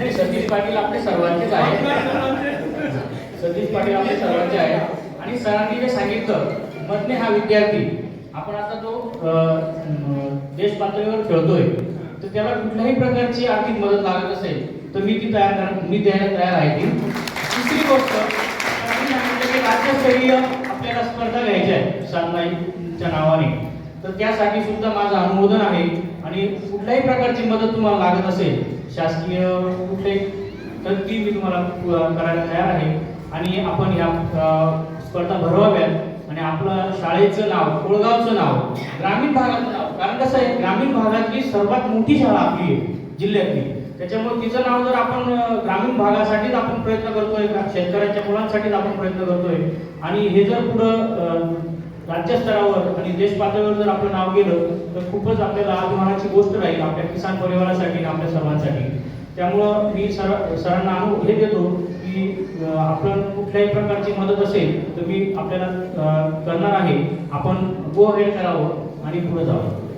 नाही सतीश पाटील आपले सर्वांचेच आहे सतीश पाटील आपले सर्वांचे आहे आणि सरांनी जे सांगितलं मधने हा विद्यार्थी आपण आता तो देश पातळीवर खेळतोय तर त्याला कुठल्याही प्रकारची आर्थिक मदत लागत असेल तर मी ती तयार कर मी द्यायला तयार आहे ती. दुसरी गोष्ट राज्यस्तरीय आपल्याला स्पर्धा घ्यायच्या आहे साधनाईच्या नावाने. तर त्यासाठी सुद्धा माझं अनुमोदन आहे. आणि कुठल्याही प्रकारची मदत तुम्हाला लागत असेल शासकीय कुठले तर ती मी तुम्हाला करायला तयार आहे. आणि आपण ह्या स्पर्धा भरवाव्यात आणि आपलं शाळेचं नाव कोळगावचं नाव ग्रामीण भागाचं नाव कारण कसं आहे ग्रामीण भागातली सर्वात मोठी शाळा आपली आहे जिल्ह्यातली. त्याच्यामुळे तिचं नाव जर आपण ग्रामीण भागासाठीच आपण प्रयत्न करतोय शेतकऱ्यांच्या मुलांसाठीच आपण प्रयत्न करतोय आणि हे जर पुढं राज्यस्तरावर आणि देश पातळीवर जर आपलं नाव गेलं तर खूपच आपल्याला अभिमानाची गोष्ट राहील आपल्या किसान परिवारासाठी आणि आपल्या सर्वांसाठी. त्यामुळं मी सर सरांना अनु हे देतो की आपण कुठल्याही प्रकारची मदत असेल तर मी आपल्याला करणार आहे. आपण गो हेड करावं आणि पुढे जावं.